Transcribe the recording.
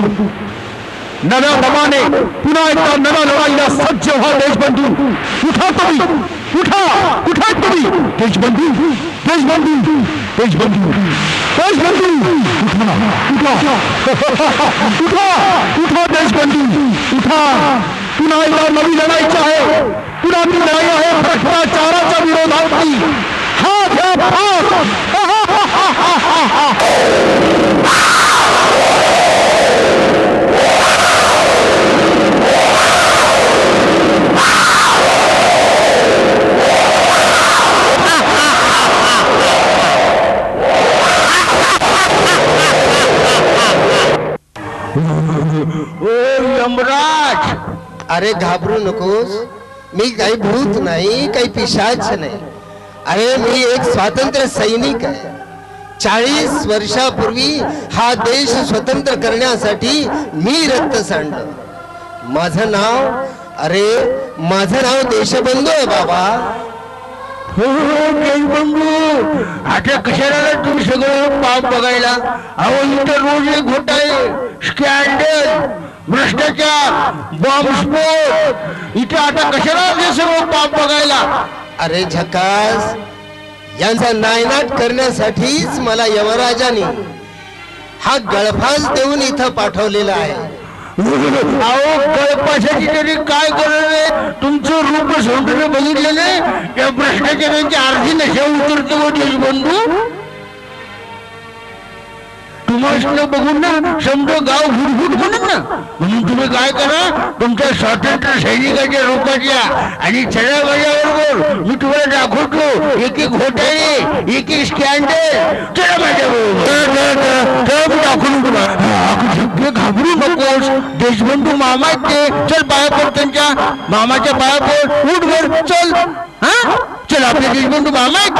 नव्या दमाने पुन्हा एकदा नव्या लढाईला सज्ज व्हा देशबंधू। उठा तुम्ही, उठा उठा तुम्ही। देशबंधू देशबंधू देशबंधू देशबंधू। उठा उठा उठा उठा देशबंधू, उठा। पुन्हा एकदा नवी लढाईची आहे पुन्हा ती लढाई आहे, भ्रष्टाचाराच्या विरोधातली हा घ्या यमराज! अरे घाबरू नकोस. मी काही भूत नाही काही पिशाच नाही. अरे मी एक स्वातंत्र्य सैनिक आहे. चाळीस वर्षापूर्वी हा देश स्वतंत्र करण्यासाठी मी रक्त सांडलं. माझं नाव अरे माझं नाव देशबंधू आहे बाबा. आता कशाला आलात तुम्ही सगळं पाप बघायला? अहो इथं रोज एक घोटाळे स्कॅन्डल भ्रष्टाचार बॉम्बस्फोट इथं आता कशाला आले सर्व पाप बघायला? अरे झकास यांचा नायनाट करण्यासाठीच मला यमराजाने हा गळफास देऊन इथं पाठवलेला आहे. अहो कळपासाठी तरी काय करणार आहे? तुमचं रूप सौंदर्य बघितलेले त्या भ्रष्टाचारांची अर्धी नशा उतरतो हो देशबंधू. तुम्हाला बघून ना समजा गाव हुडहुड म्हणून ना म्हणून तुम्ही काय करा तुमच्या स्वातंत्र्य सैनिकाच्या रूपात या आणि चढ्या माझ्याबरोबर मी तुम्हाला दाखवतो एक एक घोटाळे एक एक स्कॅन्डल चढ्या माझ्याबरोबर घाबरू देशबंधू मामा आहेत ते. चल पाया पड त्यांच्या मामाच्या पाया पड उठ चल. हा? चल आपले देशबंधू मामा आहेत.